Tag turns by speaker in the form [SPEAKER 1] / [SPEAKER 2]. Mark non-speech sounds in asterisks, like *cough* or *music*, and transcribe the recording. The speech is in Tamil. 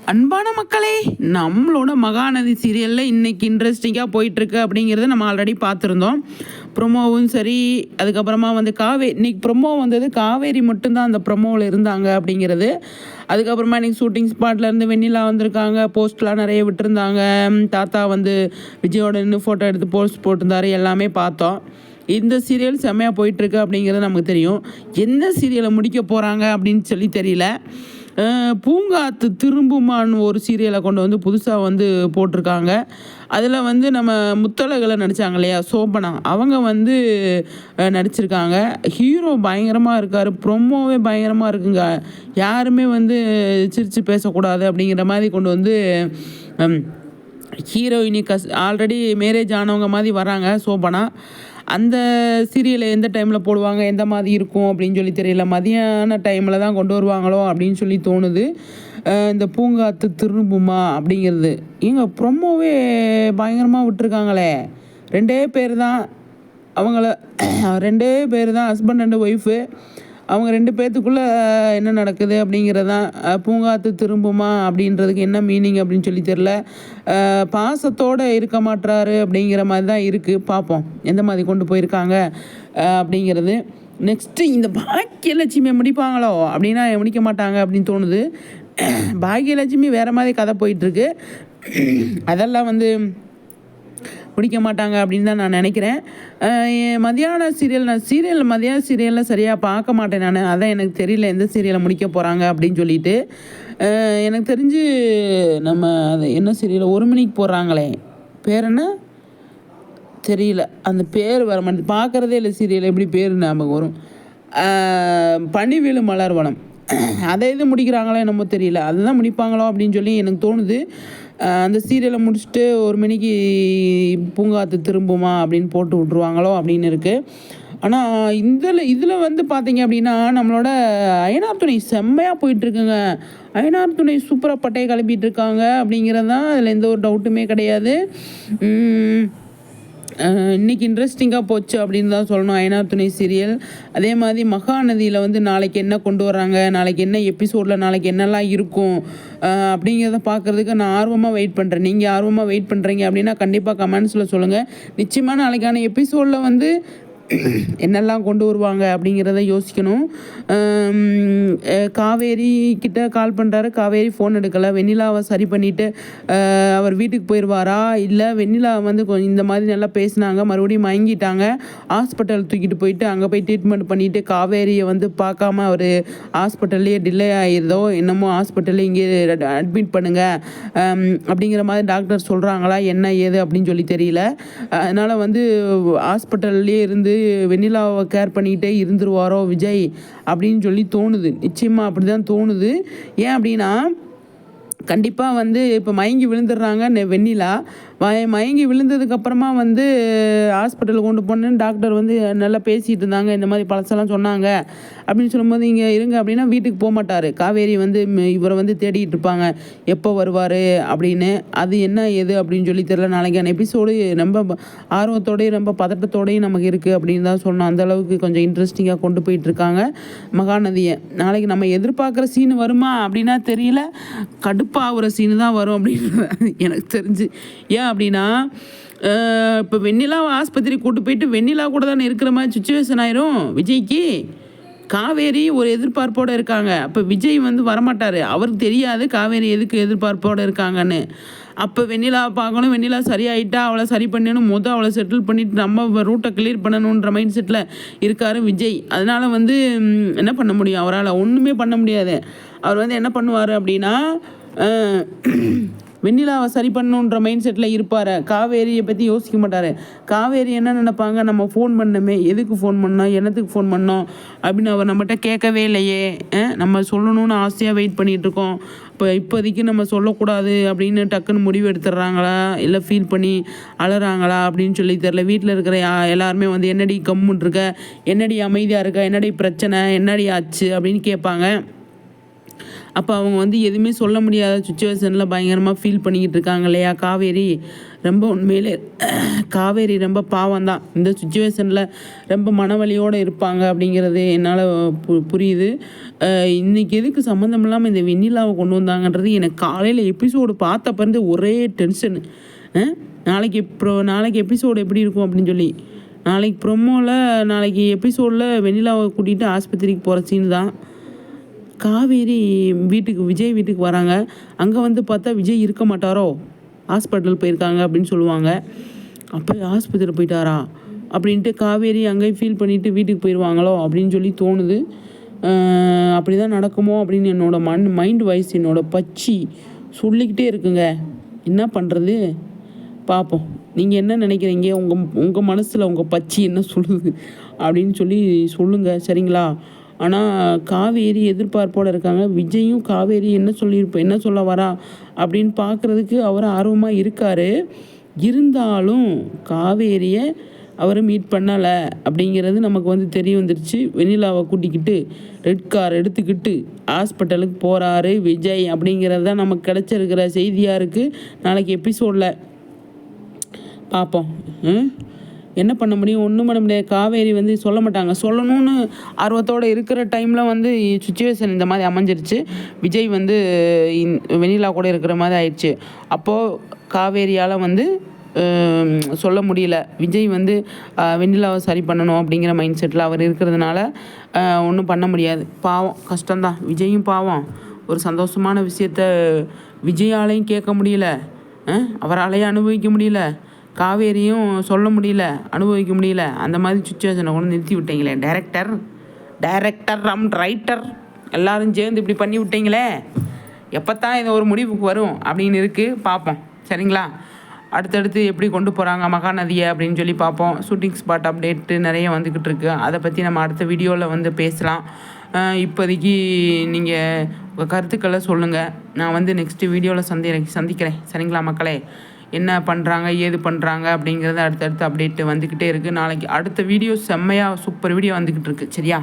[SPEAKER 1] அன்பான மக்களே நம்மளோட மகாநதி சீரியலில் இன்றைக்கி இன்ட்ரெஸ்டிங்காக போயிட்டுருக்கு அப்படிங்கிறத நம்ம ஆல்ரெடி பார்த்துருந்தோம். ப்ரொமோவும் சரி அதுக்கப்புறமா வந்து காவே இன்றைக்கி ப்ரொமோ வந்தது காவேரி மட்டும்தான் அந்த ப்ரொமோவில் இருந்தாங்க அப்படிங்கிறது. அதுக்கப்புறமா இன்றைக்கி ஷூட்டிங் ஸ்பாட்லேருந்து வெண்ணிலா வந்திருக்காங்க போஸ்ட்லாம் நிறைய விட்டுருந்தாங்க. தாத்தா வந்து விஜயோட நின்று ஃபோட்டோ எடுத்து போஸ்ட் போட்டிருந்தாரு எல்லாமே பார்த்தோம். இந்த சீரியல் செம்மையாக போயிட்டுருக்கு அப்படிங்கிறது நமக்கு தெரியும். எந்த சீரியலை முடிக்க போகிறாங்க அப்படின்னு சொல்லி தெரியல. பூங்காத்து திரும்புமான்னு ஒரு சீரியலை கொண்டு வந்து புதுசாக வந்து போட்டிருக்காங்க. அதில் வந்து நம்ம முத்தழகில் நடித்தாங்க இல்லையா சோபனா. அவங்க வந்து நடிச்சிருக்காங்க. ஹீரோ பயங்கரமாக இருக்கார் ப்ரொமோவே பயங்கரமாக இருக்குங்க. யாருமே வந்து சிரித்து பேசக்கூடாது அப்படிங்கிற மாதிரி கொண்டு வந்து ஹீரோயினி கஸ் ஆல்ரெடி மேரேஜ் ஆனவங்க மாதிரி வராங்க சோபனா. அந்த சீரியலை எந்த டைமில் போடுவாங்க எந்த மாதிரி இருக்கும் அப்படின்னு சொல்லி தெரியல. மதியான டைமில் தான் கொண்டு வருவாங்களோ அப்படின்னு சொல்லி தோணுது. இந்த பூங்காத்து திரும்புமா அப்படிங்கிறது. ஏங்க ப்ரொமோவே பயங்கரமாக விட்டுருக்காங்களே. ரெண்டே பேர் தான். அவங்கள ரெண்டே பேர் தான் ஹஸ்பண்ட் அண்ட் ஒய்ஃபு அவங்க ரெண்டு பேர்த்துக்குள்ளே என்ன நடக்குது அப்படிங்கிறதான் பூங்காத்து திரும்புமா அப்படின்றதுக்கு என்ன மீனிங் அப்படின்னு சொல்லி தெரில பாசத்தோடு இருக்க மாட்றாரு அப்படிங்கிற மாதிரி தான் இருக்குது பார்ப்போம் எந்த மாதிரி கொண்டு போயிருக்காங்க அப்படிங்கிறது. நெக்ஸ்ட்டு இந்த பாக்கியலட்சுமியை முடிப்பாங்களோ? அப்படின்னா முடிக்க மாட்டாங்க அப்படின்னு தோணுது. பாக்கியலட்சுமி வேறு மாதிரி கதை போயிட்டுருக்கு அதெல்லாம் வந்து பிடிக்க மாட்டாங்க அப்படின்னு தான் நான் நினைக்கிறேன். என் மதியான சீரியல் நான் சீரியல் மதியான சீரியலில் சரியாக பார்க்க மாட்டேன் நான். அதான் எனக்கு தெரியல எந்த சீரியலை முடிக்க போகிறாங்க அப்படின்னு சொல்லிட்டு. எனக்கு தெரிஞ்சு நம்ம அது என்ன சீரியல் ஒரு மணிக்கு போடுறாங்களே. பேர் என்ன? தெரியல. அந்த பேர் வர மாட்டேது பார்க்குறதே இல்லை சீரியல் எப்படி பேர் ஞாபகம் வரும். பனிவேலு மலர்வனம். அதை இது முடிக்கிறாங்களோ என்னமோ தெரியல. அதுதான் முடிப்பாங்களோ அப்படின்னு சொல்லி எனக்கு தோணுது. அந்த சீரியலை முடிச்சுட்டு ஒரு மணிக்கு பூங்காத்து திரும்புமா அப்படின்னு போட்டு விட்ருவாங்களோ அப்படின்னு இருக்குது ஆனால் இதில் இதில் வந்து பார்த்தீங்க அப்படின்னா நம்மளோட அயனார் துணை செம்மையாக போயிட்டுருக்குங்க. அயனார் துணை சூப்பராக பட்டையை கிளப்பிட்டு இருக்காங்க அப்படிங்கிறது தான் அதில் எந்த ஒரு டவுட்டுமே கிடையாது. இன்றைக்கி இன்னைக்கு இன்ட்ரெஸ்டிங்காக போச்சு அப்படின்னு தான் சொல்லணும். அயனார் துணை சீரியல் அதே மாதிரி மகாநதியில் வந்து நாளைக்கு என்ன கொண்டு வராங்க நாளைக்கு என்ன எபிசோடில் நாளைக்கு என்னெல்லாம் இருக்கும்? அப்படிங்கிறத பார்க்குறதுக்கு நான் ஆர்வமாக வெயிட் பண்ணுறேன் நீங்கள் ஆர்வமாக வெயிட் பண்ணுறீங்க அப்படின்னா கண்டிப்பாக கமெண்ட்ஸில் சொல்லுங்கள் நிச்சயமாக நாளைக்கான எபிசோடில் வந்து என்னெல்லாம் கொண்டு வருவாங்க அப்படிங்கிறத யோசிக்கணும். காவேரி கிட்ட கால் பண்ணுறாரு காவேரி ஃபோன் எடுக்கலை. வெண்ணிலாவை சரி பண்ணிவிட்டு அவர் வீட்டுக்கு போயிடுவாரா இல்லை வெண்ணிலா வந்து கொஞ்சம் இந்த மாதிரி நல்லா பேசினாங்க. மறுபடியும் மயங்கிட்டாங்க. ஹாஸ்பிட்டல் தூக்கிட்டு போயிட்டு அங்கே போய் ட்ரீட்மெண்ட் பண்ணிவிட்டு காவேரியை வந்து பார்க்காம அவர் ஹாஸ்பிட்டல்லையே டிலே ஆகிருதோ என்னமோ ஹாஸ்பிட்டல்லே இங்கே அட்மிட் பண்ணுங்கள் அப்படிங்கிற மாதிரி டாக்டர் சொல்கிறாங்களா என்ன ஏது அப்படின்னு சொல்லி தெரியல. அதனால் வந்து ஹாஸ்பிட்டல்லே இருந்து வெண்ணிலாவை கேர் பண்ணிக்கிட்டே இருந்துருவாரோ விஜய் அப்படின்னு சொல்லி தோணுது. நிச்சயமாக அப்படி தான் தோணுது. ஏன் அப்படின்னா கண்டிப்பாக வந்து இப்போ மயங்கி விழுந்துடுறாங்க வெண்ணிலா. மயங்கி விழுந்ததுக்கப்புறமா வந்து ஹாஸ்பிட்டலுக்கு கொண்டு போனேன்னு டாக்டர் வந்து நல்லா பேசிகிட்டு இருந்தாங்க. இந்த மாதிரி பழசெல்லாம் சொன்னாங்க. அப்படின்னு சொல்லும்போது இங்கே இருங்க அப்படின்னா வீட்டுக்கு போக மாட்டார். காவேரி வந்து இவரை வந்து தேடிட்டு இருப்பாங்க. எப்போ வருவார் அப்படின்னு. அது என்ன ஏது அப்படின்னு சொல்லி தெரியல. நாளைக்கான எபிசோடு ரொம்ப ஆர்வத்தோடையும் ரொம்ப பதட்டத்தோடையும் நமக்கு இருக்குது அப்படின்னு தான் சொல்லணும் அந்த அளவுக்கு கொஞ்சம் இன்ட்ரெஸ்டிங்காக கொண்டு போயிட்டுருக்காங்க மகாநதியை. நாளைக்கு நம்ம எதிர்பார்க்குற சீன் வருமா அப்படின்னா தெரியல. கடுப்பாகிற சீனு தான் வரும் அப்படின்னு *laughs* எனக்கு தெரிஞ்சு. ஏன் அப்படின்னா இப்போ வெண்ணிலாவை ஆஸ்பத்திரி கூட்டு போயிட்டு வெண்ணிலா கூட தானே இருக்கிற மாதிரி சுச்சுவேஷன் ஆயிரும். விஜய்க்கு காவேரி ஒரு எதிர்பார்ப்போடு இருக்காங்க. அப்போ விஜய் வந்து வரமாட்டார். அவருக்கு தெரியாது காவேரி எதுக்கு எதிர்பார்ப்போடு இருக்காங்கன்னு. அப்போ வெண்ணிலா பார்க்கணும். வெண்ணிலா சரியாயிட்டா அவளை சரி பண்ணணும். மொதல் அவளை செட்டில் பண்ணிட்டு நம்ம ரூட்டை கிளியர் பண்ணணுன்ற மைண்ட் செட்டில் இருக்கார் விஜய். அதனால் வந்து என்ன பண்ண முடியும்? அவரால் ஒன்றுமே பண்ண முடியாது. அவர் வந்து என்ன பண்ணுவார் அப்படின்னா வெண்ணிலாவை சரி பண்ணணுன்ற மைண்ட் செட்டில் இருப்பார். காவேரியை பற்றி யோசிக்க மாட்டார். காவேரி என்ன நினைப்பாங்க? நம்ம ஃபோன் பண்ணமே. எதுக்கு ஃபோன் பண்ணோம்? என்னத்துக்கு ஃபோன் பண்ணோம்? அப்படின்னு அவர் நம்மகிட்ட கேட்கவே இல்லையே. நம்ம சொல்லணும்னு ஆசையாக வெயிட் பண்ணிகிட்ருக்கோம் இப்போ இப்போதைக்கு நம்ம சொல்லக்கூடாது அப்படின்னு டக்குன்னு முடிவு எடுத்துடுறாங்களா? இல்லை ஃபீல் பண்ணி அழறாங்களா அப்படின்னு சொல்லி தெரில வீட்டில் இருக்கிற யா- எல்லாருமே வந்து என்னடி கம்முன்ட்ருக்க என்னடி அமைதியாக இருக்க? என்னடி பிரச்சனை? என்னடி ஆச்சு? அப்படின்னு கேட்பாங்க. அப்போ அவங்க வந்து எதுவுமே சொல்ல முடியாத சுச்சுவேஷனில் பயங்கரமாக ஃபீல் பண்ணிக்கிட்டு இருக்காங்க இல்லையா? காவேரி ரொம்ப உண்மையிலே காவேரி ரொம்ப பாவம் தான் இந்த சுச்சுவேஷனில் ரொம்ப மனவலியோடு இருப்பாங்க அப்படிங்கிறது என்னால் பு புரியுது. இன்றைக்கி எதுக்கு சம்மந்தம் இல்லாமல் இந்த வெண்ணிலாவை கொண்டு வந்தாங்கன்றது எனக்கு காலையில் எபிசோடு பார்த்த பிறந்து ஒரே டென்ஷனு நாளைக்கு ப்ரோ நாளைக்கு எபிசோடு எப்படி இருக்கும் அப்படின்னு சொல்லி. நாளைக்கு ப்ரொமோவில் நாளைக்கு எபிசோடில் வெண்ணிலாவை கூட்டிகிட்டு ஆஸ்பத்திரிக்கு போகிற சீன் தான். காவேரி வீட்டுக்கு விஜய் வீட்டுக்கு வராங்க. அங்கே வந்து பார்த்தா விஜய் இருக்க மாட்டாரோ? ஹாஸ்பிட்டல் போயிருக்காங்க அப்படின்னு சொல்லுவாங்க. அப்போ ஆஸ்பத்திரி போயிட்டாரா? அப்படின்ட்டு காவேரி அங்கேயே ஃபீல் பண்ணிவிட்டு வீட்டுக்கு போயிடுவாங்களோ அப்படின்னு சொல்லி தோணுது. அப்படி தான் நடக்குமோ அப்படின்னு என்னோடய மண் மைண்ட் வாய்ஸ் என்னோட பச்சி சொல்லிக்கிட்டே இருக்குங்க. என்ன பண்ணுறது பார்ப்போம் நீங்கள் என்ன நினைக்கிறீங்க? உங்கள் உங்கள் மனசில் உங்கள் பச்சி என்ன சொல்லுது? அப்படின்னு சொல்லி சொல்லுங்கள் சரிங்களா? ஆனால் காவேரி எதிர்பார்ப்போடு இருக்காங்க. விஜயும் காவேரி என்ன சொல்லியிருப்ப என்ன சொல்ல வரா? அப்படின்னு பார்க்குறதுக்கு அவர் ஆர்வமாக இருக்கார். இருந்தாலும் காவேரியை அவர் மீட் பண்ணலை அப்படிங்கிறது நமக்கு வந்து தெரிய வந்துருச்சு. வெண்ணிலாவை கூட்டிக்கிட்டு ரெட் கார் எடுத்துக்கிட்டு ஹாஸ்பிட்டலுக்கு போகிறாரு விஜய் அப்படிங்கிறது தான் நமக்கு கிடச்சிருக்கிற செய்தியாக இருக்குது நாளைக்கு எபிசோடில் பார்ப்போம் ம்? என்ன பண்ண முடியும்? ஒன்றும் பண்ண முடியாது. காவேரி வந்து சொல்ல மாட்டாங்க. சொல்லணும்னு ஆர்வத்தோடு இருக்கிற டைமில் வந்து சுச்சுவேஷன் இந்த மாதிரி அமைஞ்சிருச்சு. விஜய் வந்து வெனிலா வெண்ணிலா கூட இருக்கிற மாதிரி ஆயிடுச்சு. அப்போது காவேரியால் வந்து சொல்ல முடியல. விஜய் வந்து வெண்ணிலாவை சரி பண்ணணும் அப்படிங்கிற மைண்ட் செட்டில் அவர் இருக்கிறதுனால ஒன்றும் பண்ண முடியாது. பாவம். கஷ்டம்தான். விஜயும் பாவம். ஒரு சந்தோஷமான விஷயத்த விஜயாலையும் கேட்க முடியல. அவராலையும் அனுபவிக்க முடியல. காவேரியும் சொல்ல முடியல அனுபவிக்க முடியல. அந்த மாதிரி சுச்சுவேஷனை கொண்டு நிறுத்தி விட்டீங்களே டைரக்டர் டைரக்டர் ரம் ரைட்டர் எல்லாரும் சேர்ந்து இப்படி பண்ணி விட்டீங்களே? எப்போ தான் இது ஒரு முடிவுக்கு வரும் அப்படின்னு இருக்குது பார்ப்போம். சரிங்களா? அடுத்தடுத்து எப்படி கொண்டு போகிறாங்க மகாநதியை அப்படின்னு சொல்லி பார்ப்போம். ஷூட்டிங் ஸ்பாட் அப்டேட்டு நிறைய வந்துக்கிட்டு இருக்கு. அதை பற்றி நம்ம அடுத்த வீடியோவில் வந்து பேசலாம். இப்போதைக்கு நீங்கள் உங்கள் கருத்துக்களை சொல்லுங்கள் நான் வந்து நெக்ஸ்ட்டு வீடியோவில் சந்தி சந்திக்கிறேன். சரிங்களா மக்களே? என்ன பண்ணுறாங்க ஏது பண்ணுறாங்க அப்படிங்கிறது அடுத்தடுத்து அப்டேட்டு வந்துக்கிட்டே இருக்குது நாளைக்கு அடுத்த வீடியோ செம்மையாக சூப்பர் வீடியோ வந்துக்கிட்டு இருக்குது சரியா?